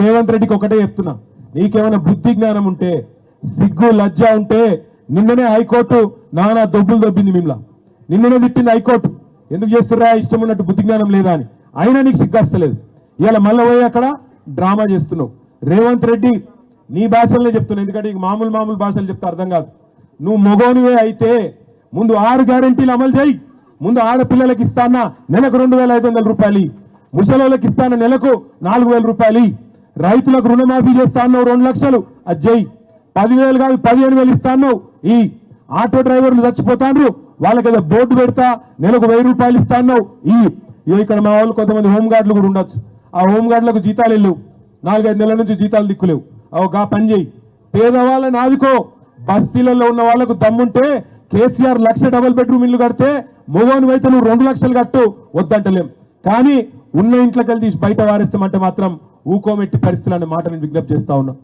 రేవంత్ రెడ్డికి ఒకటే చెప్తున్నా. నీకేమైనా బుద్ధి జ్ఞానం ఉంటే సిగ్గు లజ్జ ఉంటే నిన్ననే హైకోర్టు నానా దొబ్బులు దొబ్బింది మిమ్మల్ని నిన్ననే తిట్టింది హైకోర్టు. ఎందుకు చేస్తున్నా ఇష్టం ఉన్నట్టు బుద్ధి జ్ఞానం లేదా అని. అయినా నీకు సిగ్గస్తలేదు ఇవాళ మళ్ళీ పోయి అక్కడ డ్రామా చేస్తున్నావు. రేవంత్ రెడ్డి నీ భాషలనే చెప్తున్నా. ఎందుకంటే ఇక మామూలు మామూలు భాషలు చెప్తే అర్థం కాదు. నువ్వు మొగోనివే అయితే ముందు ఆరు గ్యారెంటీలు అమలు చేయి. ముందు ఆడపిల్లలకు ఇస్తానా? నెలకు రెండు వేల ఐదు వందల రూపాయలు ముసలి ముసలోళ్ళకి ఇస్తాన? నెలకు నాలుగు వేల రూపాయలు రైతులకు రుణమాఫీ చేస్తా అన్నావు రెండు లక్షలు. అది చేయి పదివేలు కాదు పదిహేను వేలు ఇస్తా అన్నావు. ఈ ఆటో డ్రైవర్లు చచ్చిపోతాండ్రు. వాళ్ళకి ఏదో బోర్డు పెడతా నెలకు వెయ్యి రూపాయలు ఇస్తా అన్నావు. ఈ ఇక్కడ మా వాళ్ళు కొంతమంది హోంగార్డులు కూడా ఉండొచ్చు. ఆ హోంగార్డులకు జీతాలు వెళ్ళవు నాలుగైదు నెలల నుంచి జీతాలు దిక్కులేవు. అవు గా పని చేయి. పేదవాళ్ళని ఆదుకో. బస్తీలలో ఉన్న వాళ్ళకు దమ్ముంటే కేసీఆర్ లక్ష డబుల్ బెడ్రూమ్ ఇల్లు కడితే మొగోని అయితే నువ్వు రెండు లక్షలు కట్టు. వద్దంటలేం. కానీ ఉన్న ఇంట్లో కలిసి బయట వారేస్తామంటే మాత్రం ఊకోమెట్టి పరిస్థితులు అనే మాట నేను విజ్ఞప్తి చేస్తా ఉన్నాం.